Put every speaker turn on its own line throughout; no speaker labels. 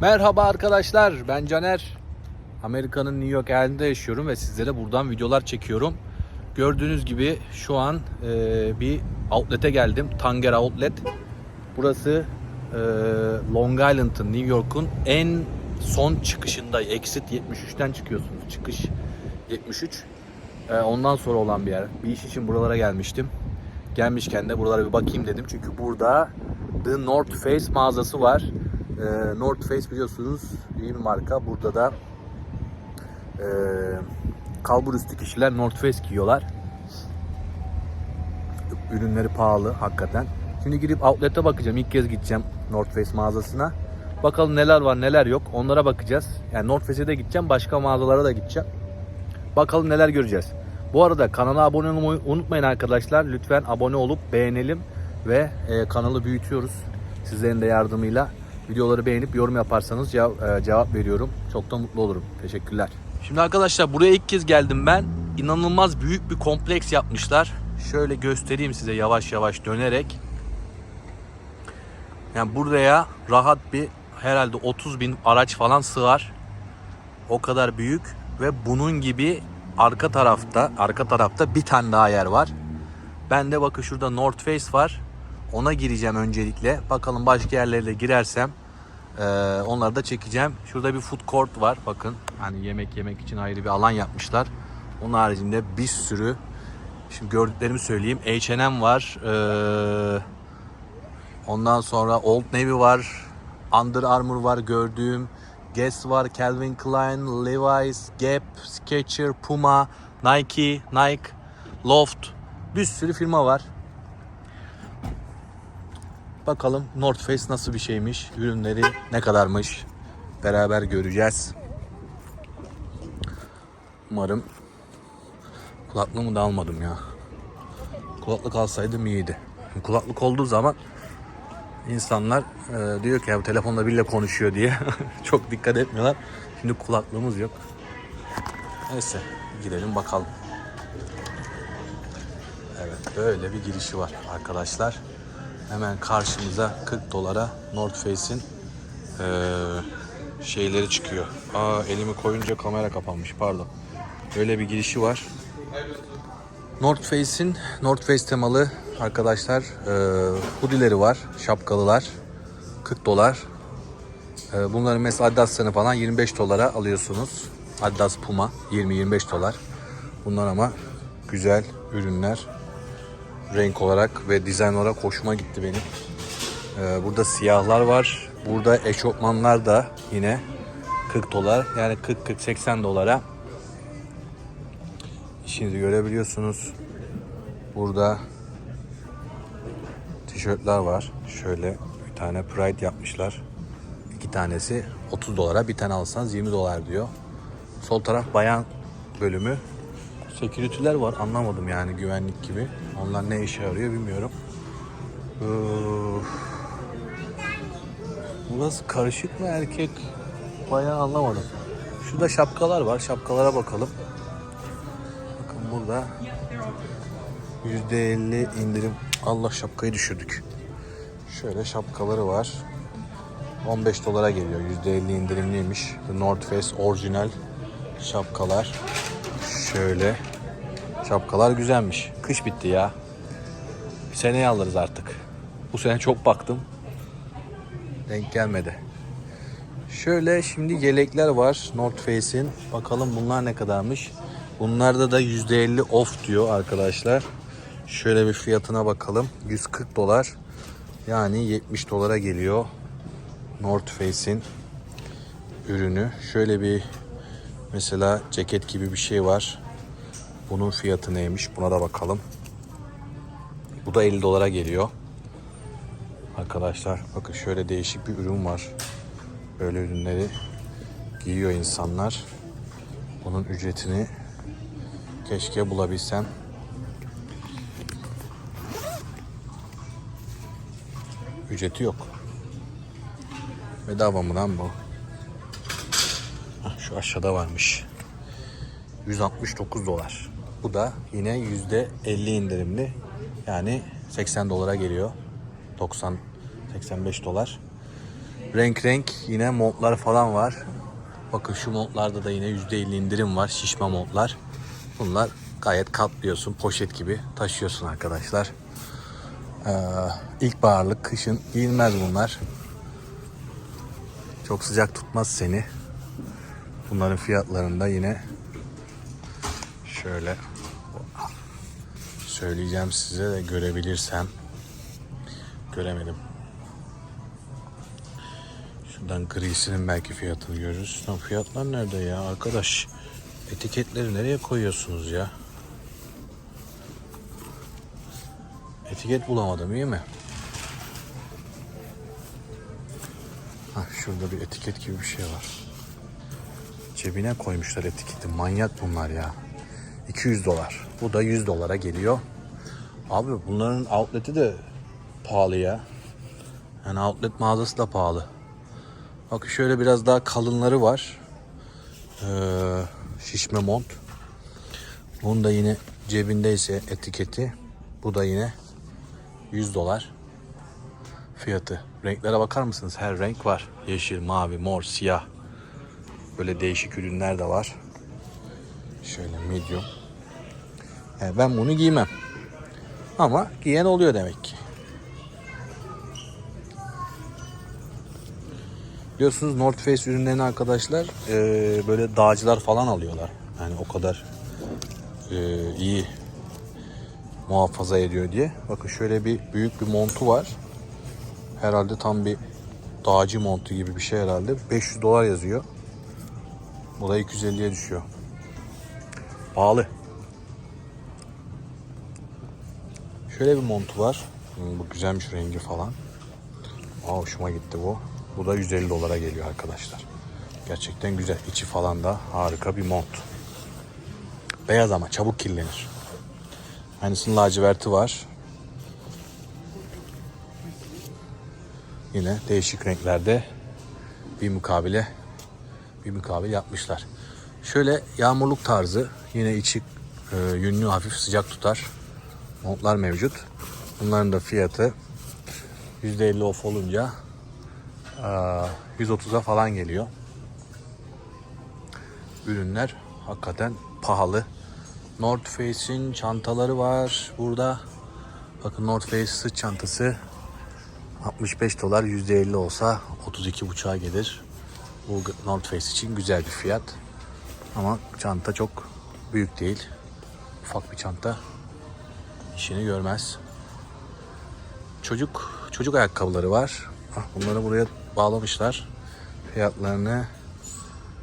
Merhaba arkadaşlar ben Caner. Amerika'nın New York eyalinde yaşıyorum ve sizlere buradan videolar çekiyorum. Gördüğünüz gibi şu an e, bir outlet'e geldim. Tanger Outlet. Burası e, Long Island'ın New York'un en son çıkışında. Exit 73'ten çıkıyorsunuz. Çıkış 73. E, ondan sonra olan bir yer. Bir iş için buralara gelmiştim. Gelmişken de buralara bir bakayım dedim. Çünkü burada The North Face mağazası var. Ee, North Face biliyorsunuz iyi bir marka. Burada da e, kalbur üstü kişiler North Face giyiyorlar. Ürünleri pahalı hakikaten. Şimdi girip outlet'e bakacağım. İlk kez gideceğim North Face mağazasına. Bakalım neler var neler yok. Onlara bakacağız. Yani North Face'e de gideceğim. Başka mağazalara da gideceğim. Bakalım neler göreceğiz. Bu arada kanala abone olmayı unutmayın arkadaşlar. Lütfen abone olup beğenelim ve e, kanalı büyütüyoruz. Sizlerin de yardımıyla videoları beğenip yorum yaparsanız cev- cevap veriyorum. Çok da mutlu olurum. Teşekkürler. Şimdi arkadaşlar buraya ilk kez geldim ben. İnanılmaz büyük bir kompleks yapmışlar. Şöyle göstereyim size yavaş yavaş dönerek. Yani buraya rahat bir herhalde 30 bin araç falan sığar. O kadar büyük ve bunun gibi arka tarafta arka tarafta bir tane daha yer var. Ben de bakın şurada North Face var. Ona gireceğim öncelikle. Bakalım başka yerlere de girersem eee, onları da çekeceğim. Şurada bir food court var. Bakın hani yemek yemek için ayrı bir alan yapmışlar. Onun haricinde bir sürü şimdi gördüklerimi söyleyeyim. H&M var. Eee, ondan sonra Old Navy var. Under Armour var gördüğüm. Guess var, Calvin Klein, Levi's, Gap, Skechers, Puma, Nike, Nike, Loft. Bir sürü firma var. Bakalım North Face nasıl bir şeymiş, ürünleri ne kadarmış beraber göreceğiz. Umarım kulaklığımı da almadım ya. Kulaklık alsaydım iyiydi. Kulaklık olduğu zaman insanlar e, diyor ki ya bu telefonla biriyle konuşuyor diye çok dikkat etmiyorlar. Şimdi kulaklığımız yok. Neyse gidelim bakalım. Evet böyle bir girişi var arkadaşlar. Hemen karşımıza 40 dolara North Face'in e, şeyleri çıkıyor. Aa elimi koyunca kamera kapanmış pardon. Böyle bir girişi var. North Face'in North Face temalı arkadaşlar e, hoodie'leri var, şapkalılar 40 dolar. E, bunların mesela Adidas'ını falan 25 dolara alıyorsunuz. Adidas Puma 20-25 dolar. Bunlar ama güzel ürünler. Renk olarak ve dizayn olarak hoşuma gitti benim. E, burada siyahlar var. Burada eşofmanlar da yine 40 dolar. Yani 40-40-80 dolara İşinizi görebiliyorsunuz. Burada tişörtler var. Şöyle bir tane Pride yapmışlar. İki tanesi 30 dolara. Bir tane alsanız 20 dolar diyor. Sol taraf bayan bölümü. Security'ler var. Anlamadım yani güvenlik gibi. Onlar ne işe yarıyor bilmiyorum. Üf. Burası karışık mı erkek? Bayağı anlamadım. Şurada şapkalar var. Şapkalara bakalım. Bakın burada %50 indirim. Allah şapkayı düşürdük. Şöyle şapkaları var. 15 dolara geliyor. %50 indirimliymiş. The North Face orijinal şapkalar. Şöyle. Şapkalar güzelmiş. Kış bitti ya. Bir seneye alırız artık. Bu sene çok baktım. Denk gelmedi. Şöyle şimdi yelekler var North Face'in. Bakalım bunlar ne kadarmış. Bunlarda da %50 off diyor arkadaşlar. Şöyle bir fiyatına bakalım. 140 dolar. Yani 70 dolara geliyor. North Face'in ürünü. Şöyle bir mesela ceket gibi bir şey var. Bunun fiyatı neymiş? Buna da bakalım. Bu da 50 dolara geliyor. Arkadaşlar bakın şöyle değişik bir ürün var. Böyle ürünleri giyiyor insanlar. Bunun ücretini keşke bulabilsem. Ücreti yok. Bedava mı lan bu? Şu aşağıda varmış. 169 dolar. Bu da yine %50 indirimli. Yani 80 dolara geliyor. 90 85 dolar. Renk renk yine montlar falan var. Bakın şu montlarda da yine %50 indirim var. Şişme montlar. Bunlar gayet katlıyorsun. Poşet gibi taşıyorsun arkadaşlar. Ee, ilkbaharlık, kışın giyilmez bunlar. Çok sıcak tutmaz seni. Bunların fiyatlarında yine şöyle söyleyeceğim size de görebilirsem. Göremedim. Şuradan grisinin belki fiyatını görürüz. Lan fiyatlar nerede ya arkadaş? Etiketleri nereye koyuyorsunuz ya? Etiket bulamadım iyi mi? Hah, şurada bir etiket gibi bir şey var. Cebine koymuşlar etiketi. Manyak bunlar ya. 200 dolar. Bu da 100 dolara geliyor. Abi bunların outlet'i de pahalı ya. Yani outlet mağazası da pahalı. Bakın şöyle biraz daha kalınları var. Ee, şişme mont. Bunun da yine cebindeyse etiketi. Bu da yine 100 dolar fiyatı. Renklere bakar mısınız? Her renk var. Yeşil, mavi, mor, siyah. Böyle değişik ürünler de var. Şöyle medium. Yani ben bunu giymem. Ama giyen oluyor demek ki. Biliyorsunuz North Face ürünlerini arkadaşlar eee, böyle dağcılar falan alıyorlar. Yani o kadar eee, iyi muhafaza ediyor diye. Bakın şöyle bir büyük bir montu var. Herhalde tam bir dağcı montu gibi bir şey herhalde. 500 dolar yazıyor. Bu da 250'ye düşüyor. Pahalı. Şöyle bir montu var. Hmm, Bu güzelmiş rengi falan. Aa, hoşuma gitti bu. Bu da 150 dolara geliyor arkadaşlar. Gerçekten güzel. İçi falan da harika bir mont. Beyaz ama çabuk kirlenir. Aynısının laciverti var. Yine değişik renklerde bir mukabele bir mukabil yapmışlar. Şöyle yağmurluk tarzı yine içi e, yünlü hafif sıcak tutar montlar mevcut. Bunların da fiyatı %50 off olunca e, 130'a falan geliyor. Ürünler hakikaten pahalı. North Face'in çantaları var burada. Bakın North Face sırt çantası 65 dolar %50 olsa 32,5'a gelir. Bu North Face için güzel bir fiyat. Ama çanta çok büyük değil. Ufak bir çanta işini görmez. Çocuk çocuk ayakkabıları var. Ah, Bunları buraya bağlamışlar. Fiyatlarını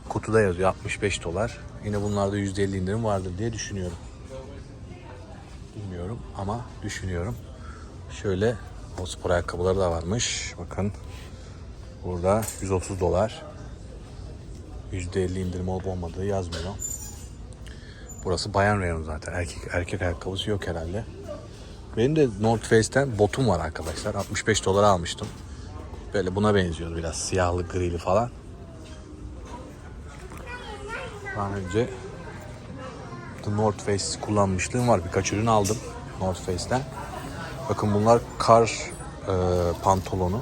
kutuda yazıyor 65 dolar. Yine bunlarda %50 indirim vardır diye düşünüyorum. Bilmiyorum ama düşünüyorum. Şöyle o spor ayakkabıları da varmış. Bakın burada 130 dolar. %50 indirim olup olmadığı yazmıyor. Burası bayan reyonu zaten. Erkek erkek ayakkabısı yok herhalde. Benim de North Face'ten botum var arkadaşlar. 65 dolara almıştım. Böyle buna benziyordu biraz. Siyahlı, grili falan. Daha önce The North Face kullanmışlığım var. Birkaç ürün aldım North Face'ten. Bakın bunlar kar e, pantolonu.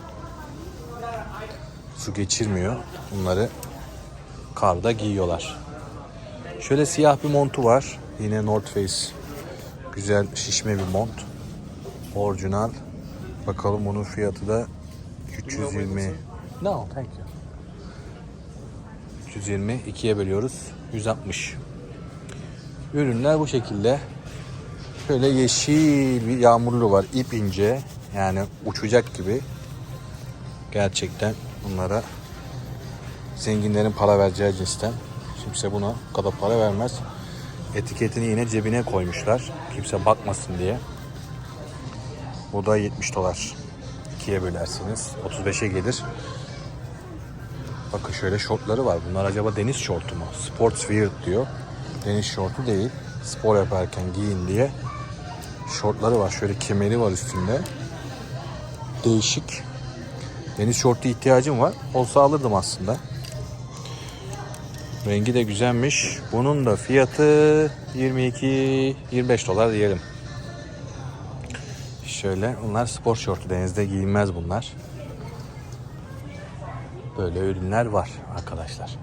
Su geçirmiyor. Bunları karda giyiyorlar. Şöyle siyah bir montu var. Yine North Face. Güzel şişme bir mont. Orijinal. Bakalım bunun fiyatı da 320. No, thank you. 320 ikiye bölüyoruz. 160. Ürünler bu şekilde. Şöyle yeşil bir yağmurlu var. İp ince. Yani uçacak gibi. Gerçekten bunlara zenginlerin para vereceği cinsten. Kimse buna bu kadar para vermez. Etiketini yine cebine koymuşlar. Kimse bakmasın diye. Bu da 70 dolar. İkiye bölersiniz. 35'e gelir. Bakın şöyle şortları var. Bunlar acaba deniz şortu mu? Sports wear diyor. Deniz şortu değil. Spor yaparken giyin diye. Şortları var. Şöyle kemeri var üstünde. Değişik. Deniz şortu ihtiyacım var. Olsa alırdım aslında. Rengi de güzelmiş. Bunun da fiyatı 22-25 dolar diyelim. Şöyle bunlar spor şortu denizde giyilmez bunlar. Böyle ürünler var arkadaşlar.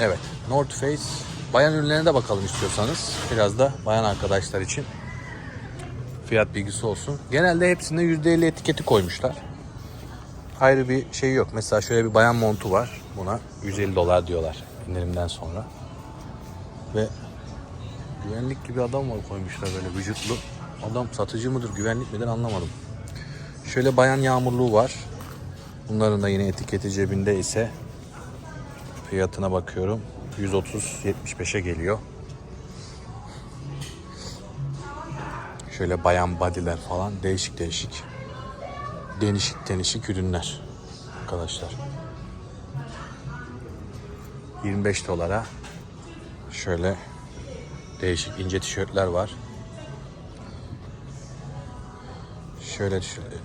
Evet. North Face bayan ürünlerine de bakalım istiyorsanız. Biraz da bayan arkadaşlar için fiyat bilgisi olsun. Genelde hepsinde %50 etiketi koymuşlar. Ayrı bir şey yok. Mesela şöyle bir bayan montu var. Buna 150 dolar diyorlar indirimden sonra. Ve güvenlik gibi adam var koymuşlar böyle vücutlu. Adam satıcı mıdır, güvenlik midir anlamadım. Şöyle bayan yağmurluğu var. Bunların da yine etiketi cebinde ise fiyatına bakıyorum. 130-75'e geliyor. Şöyle bayan body'ler falan değişik değişik. Denişik denişik ürünler arkadaşlar. 25 dolara şöyle değişik ince tişörtler var. Şöyle şöyle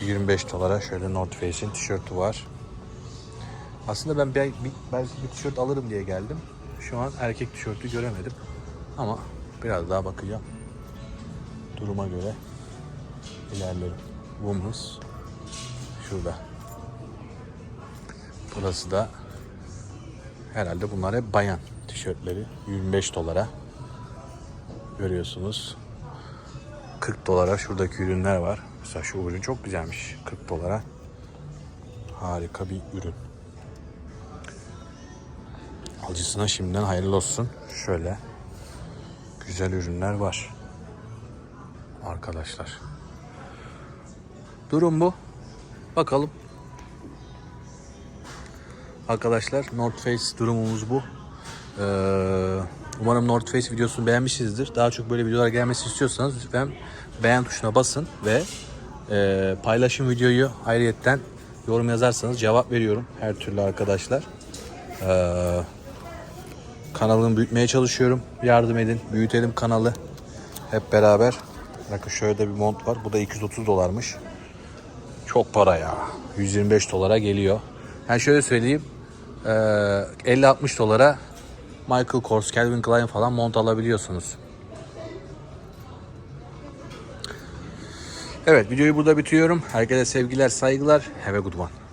25 dolara şöyle North Face'in tişörtü var. Aslında ben bir, bir, belki bir tişört alırım diye geldim. Şu an erkek tişörtü göremedim. Ama biraz daha bakacağım. Duruma göre ilerlerim. Women's şurada. Burası da herhalde bunlar hep bayan tişörtleri. 25 dolara görüyorsunuz. 40 dolara şuradaki ürünler var. Mesela şu ürün çok güzelmiş. 40 dolara. Harika bir ürün. Alıcısına şimdiden hayırlı olsun. Şöyle güzel ürünler var. Arkadaşlar. Durum bu. Bakalım. Arkadaşlar North Face durumumuz bu. Ee, umarım North Face videosunu beğenmişsinizdir. Daha çok böyle videolar gelmesi istiyorsanız lütfen beğen tuşuna basın ve e, paylaşın videoyu ayrıyetten yorum yazarsanız cevap veriyorum her türlü arkadaşlar. Ee, kanalımı büyütmeye çalışıyorum. Yardım edin. Büyütelim kanalı. Hep beraber. Bakın şöyle de bir mont var. Bu da 230 dolarmış. Çok para ya. 125 dolara geliyor. Yani şöyle söyleyeyim. Ee, 50-60 dolara Michael Kors, Calvin Klein falan mont alabiliyorsunuz. Evet videoyu burada bitiriyorum. Herkese sevgiler, saygılar. Have a good one.